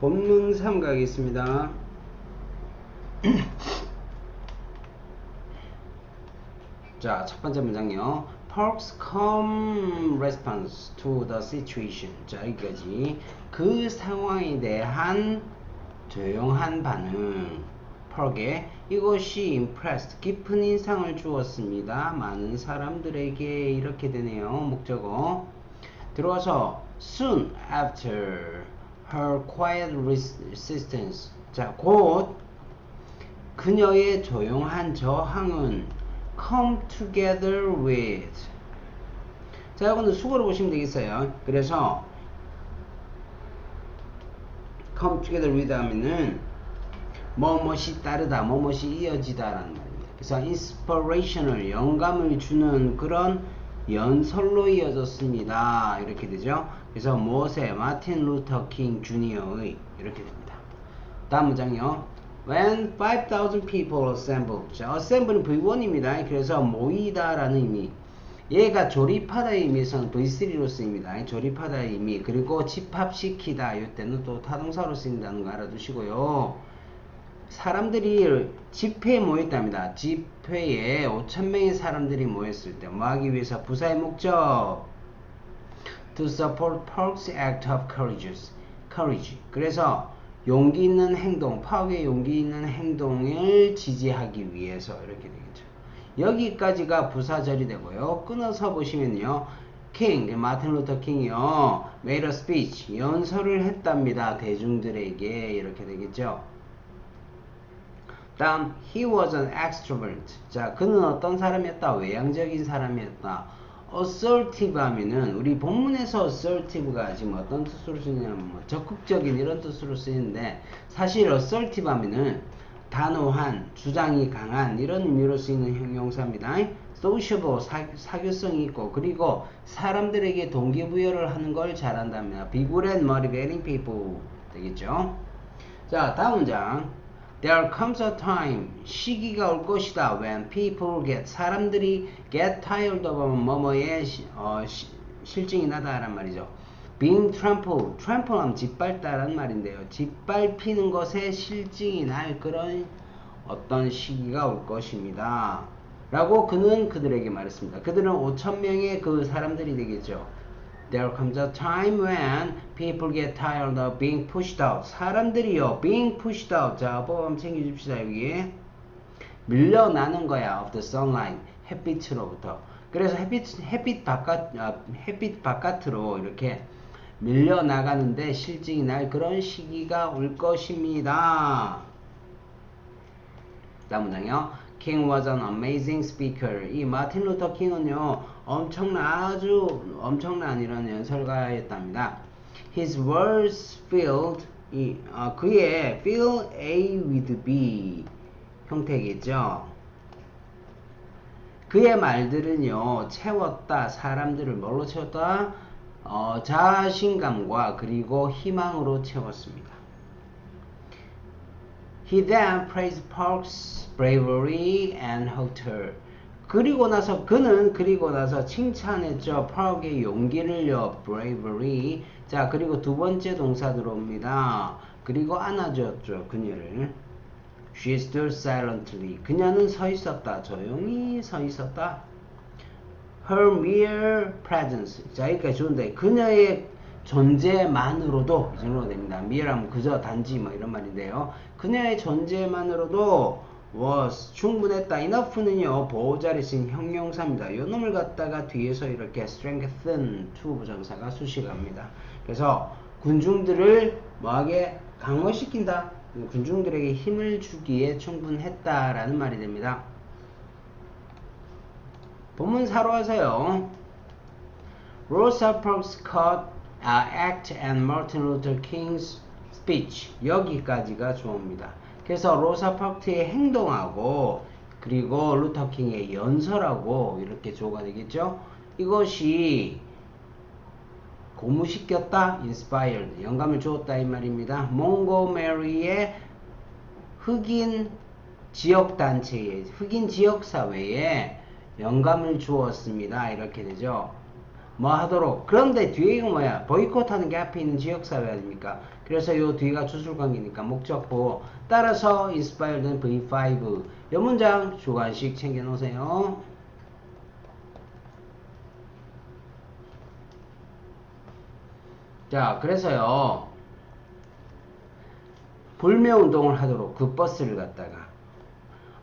본문 3 가겠습니다. 자, 첫 번째 문장이요. Park's calm response to the situation. 자, 여기까지. 그 상황에 대한 조용한 반응. 펄게 이것이 impressed 깊은 인상을 주었습니다. 많은 사람들에게 이렇게 되네요. 목적어 들어와서 soon after her quiet resistance 자 곧 그녀의 조용한 저항은 come together with 자 이거는 수거로 보시면 되겠어요. 그래서 come together with 하면은 뭐뭇이 따르다, 뭐뭇이 이어지다라는 말입니다. 그래서 inspirational, 영감을 주는 그런 연설로 이어졌습니다. 이렇게 되죠. 그래서 모세 마틴 루터 킹 주니어의 이렇게 됩니다. 다음 문장이요. When 5,000 people assembled. 자, assemble은 V1입니다. 그래서 모이다라는 의미. 얘가 조립하다의 의미에서는 V3로 쓰입니다. 조립하다의 의미. 그리고 집합시키다. 이때는 또 타동사로 쓰인다는 거 알아두시고요. 사람들이 집회에 모였답니다. 집회에 5천명의 사람들이 모였을 때 뭐하기 위해서 부사의 목적 to support Park's act of courage. courage. 그래서 용기 있는 행동, 파워의 용기 있는 행동을 지지하기 위해서 이렇게 되겠죠. 여기까지가 부사절이 되고요. 끊어서 보시면요. king, 마틴 루터 킹이요. made a speech, 연설을 했답니다. 대중들에게 이렇게 되겠죠. 다음 he was an extrovert. 자, 그는 어떤 사람이었다? 외향적인 사람이었다. assertive 하면은 우리 본문에서 assertive가 지금 어떤 뜻으로 쓰냐면 뭐 적극적인 이런 뜻으로 쓰이는데 사실 assertive 하면은 단호한, 주장이 강한 이런 의미로 쓰이는 형용사입니다. sociable, 사, 사교성이 있고 그리고 사람들에게 동기부여를 하는 걸 잘한답니다. be good at motivating people 되겠죠? 자, 다음 문장. There comes a time 시기가 올 것이다 when people get 사람들이 get tired of 뭐뭐에 시, 어, 시, 실증이 나다란 말이죠. being trampled trample 하면 짓밟다란 말인데요. 짓밟히는 것에 실증이 날 그런 어떤 시기가 올 것입니다. 라고 그는 그들에게 말했습니다. 그들은 5천 명의 그 사람들이 되겠죠. There comes a time when people get tired of being pushed out. 사람들이요, being pushed out. 자, 법 한번 챙겨줍시다, 여기. 밀려나는 거야, of the sunlight. 햇빛으로부터. 그래서 햇빛, 햇빛 바깥, 아, 햇빛 바깥으로 이렇게 밀려나가는데 실증이 날 그런 시기가 올 것입니다. 다음 문장이요. King was an amazing speaker. 이 마틴 루터 킹은요, 엄청난, 아주 엄청난 이런 연설가였답니다. His words filled, 이, 어, 그의 fill A with B 형태겠죠. 그의 말들은요, 채웠다. 사람들을 뭘로 채웠다? 어, 자신감과 그리고 희망으로 채웠습니다. He then praised Park's bravery and hauteur. 그리고 나서 그는 그리고 나서 칭찬했죠. 파크의 용기를요. bravery. 자, 그리고 두 번째 동사 들어옵니다. 그리고 안아줬죠. 그녀를. She stood silently. 그녀는 서 있었다. 조용히 서 있었다. Her mere presence. 자, 여기까지 좋은데 그녀의 존재만으로도 이 정도가 됩니다. mere하면 그저 단지 뭐 이런 말인데요. 그녀의 존재만으로도 was 충분했다. enough는요 보호자리 쓴 형용사입니다. 요 놈을 갖다가 뒤에서 이렇게 strengthen to 부정사가 수식합니다. 그래서 군중들을 뭐하게 강화시킨다. 군중들에게 힘을 주기에 충분했다라는 말이 됩니다. 본문 사로 하세요. Rosa Parks uh, act and Martin Luther King's speech 여기까지가 좋습니다. 그래서 로사 파크의 행동하고 그리고 루터 킹의 연설하고 이렇게 조가 되겠죠. 이것이 고무시켰다, inspired, 영감을 주었다 이 말입니다. 몽고메리의 흑인 지역단체에, 흑인 지역사회에 영감을 주었습니다. 이렇게 되죠. 뭐 하도록. 그런데 뒤에 이거 뭐야? 보이콧하는 게 앞에 있는 지역사회 아닙니까? 그래서 요 뒤가 추술관계니까 목적보. 따라서 inspired는 V5. 요 문장 주관식 챙겨 놓으세요. 자, 그래서요. 불매 운동을 하도록 그 버스를 갖다가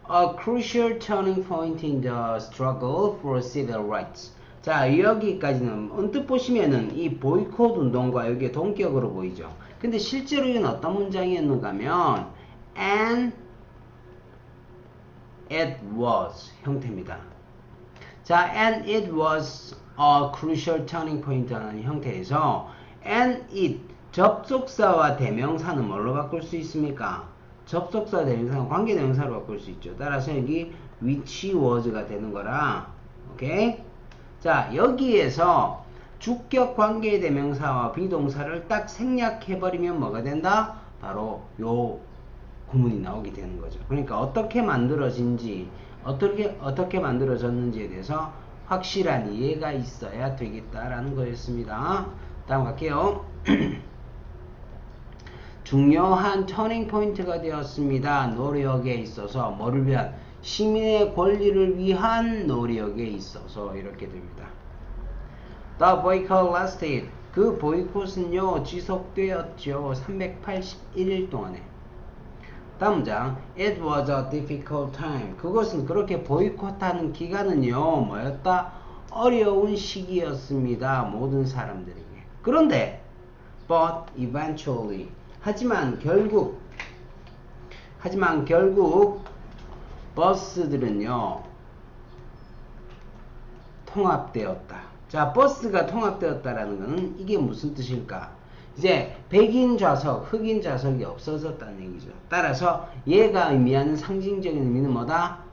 A crucial turning point in the struggle for civil rights. 자, 여기까지는 언뜻 보시면은 이 보이콧 운동과 여기에 동격으로 보이죠. 근데 실제로 이건 어떤 문장이었는가 하면 and it was 형태입니다. 자, and it was a crucial turning point라는 형태에서 and it 접속사와 대명사는 뭘로 바꿀 수 있습니까? 접속사 대명사는 관계 대명사로 바꿀 수 있죠. 따라서 여기 which was가 되는 거라. 오케이? 자, 여기에서 주격 관계 대명사와 비동사를 딱 생략해 버리면 뭐가 된다? 바로 요 구문이 나오게 되는 거죠. 그러니까 어떻게 만들어진지 어떻게 어떻게 만들어졌는지에 대해서 확실한 이해가 있어야 되겠다라는 거였습니다. 다음 갈게요. 중요한 터닝 포인트가 되었습니다. 노력에 있어서 뭐를 위한 시민의 권리를 위한 노력에 있어서 이렇게 됩니다. The boycott lasted. 그 보이콧은요 지속되었죠. 381일 동안에. 다음 장 It was a difficult time. 그것은 그렇게 보이콧하는 기간은요 뭐였다? 어려운 시기였습니다. 모든 사람들에게. 그런데 but eventually 하지만 결국 하지만 결국 버스들은요 통합되었다. 자, 버스가 통합되었다라는 것은 이게 무슨 뜻일까? 이제 백인 좌석, 흑인 좌석이 없어졌다는 얘기죠. 따라서 얘가 의미하는 상징적인 의미는 뭐다?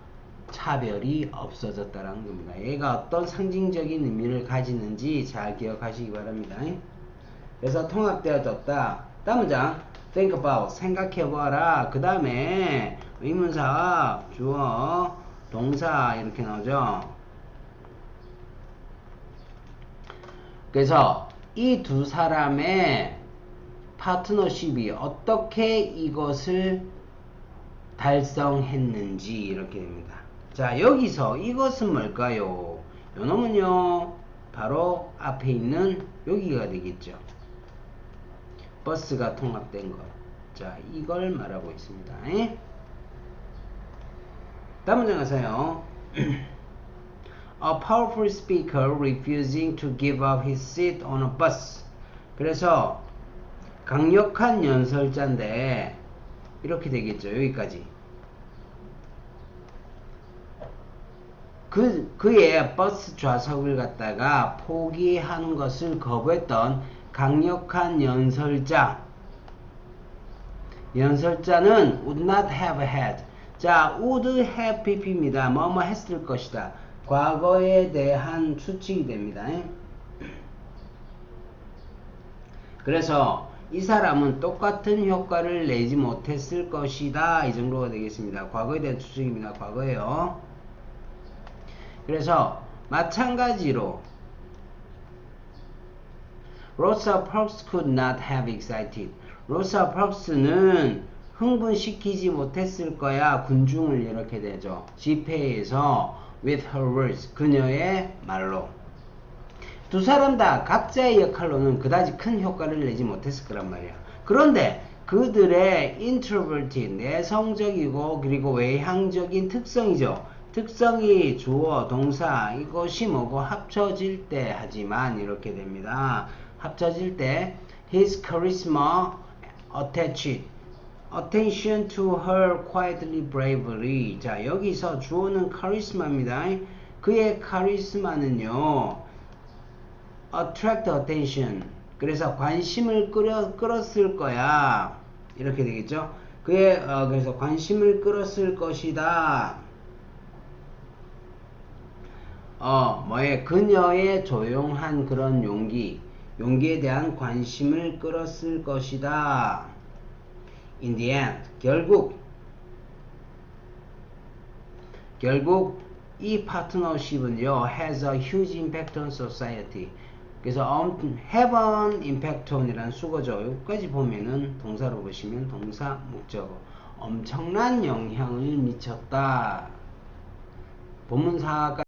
차별이 없어졌다라는 겁니다. 얘가 어떤 상징적인 의미를 가지는지 잘 기억하시기 바랍니다. 그래서 통합되어졌다. 다음 문장 think about 생각해보아라. 그 다음에 의문사, 주어, 동사 이렇게 나오죠. 그래서 이 두 사람의 파트너십이 어떻게 이것을 달성했는지 이렇게 됩니다. 자 여기서 이것은 뭘까요? 요 놈은요 바로 앞에 있는 여기가 되겠죠. 버스가 통합된 것. 자 이걸 말하고 있습니다. 다음 문장 가세요. A powerful speaker refusing to give up his seat on a bus. 그래서 강력한 연설자인데 이렇게 되겠죠. 여기까지. 그, 그의 버스 좌석을 갖다가 포기하는 것을 거부했던 강력한 연설자. 연설자는 would not have had. 자, would have pp입니다. 뭐뭐 했을 것이다. 과거에 대한 추측이 됩니다. 그래서 이 사람은 똑같은 효과를 내지 못했을 것이다. 이 정도가 되겠습니다. 과거에 대한 추측입니다. 과거에요. 그래서 마찬가지로 Rosa Parks could not have excited. 로사 팍스는 흥분시키지 못했을 거야. 군중을 이렇게 되죠. 집회에서 with her words. 그녀의 말로. 두 사람 다 각자의 역할로는 그다지 큰 효과를 내지 못했을 거란 말이야. 그런데 그들의 introverted, 내성적이고 그리고 외향적인 특성이죠. 특성이 주어, 동사 이것이 뭐고 합쳐질 때 하지만 이렇게 됩니다. 합쳐질 때 his charisma attached attention to her quietly bravely 자 여기서 주어는 카리스마입니다. 그의 카리스마는요 attract attention 그래서 관심을 끌어, 끌었을 거야 이렇게 되겠죠. 그의 어, 그래서 관심을 끌었을 것이다. 어, 뭐에 그녀의 조용한 그런 용기, 용기에 대한 관심을 끌었을 것이다. In the end, 결국, 결국 이 파트너십은요, has a huge impact on society. 그래서 um, have an impact on이라는 수거죠. 여기까지 보면은 동사로 보시면 동사 목적어 엄청난 영향을 미쳤다. 본문사가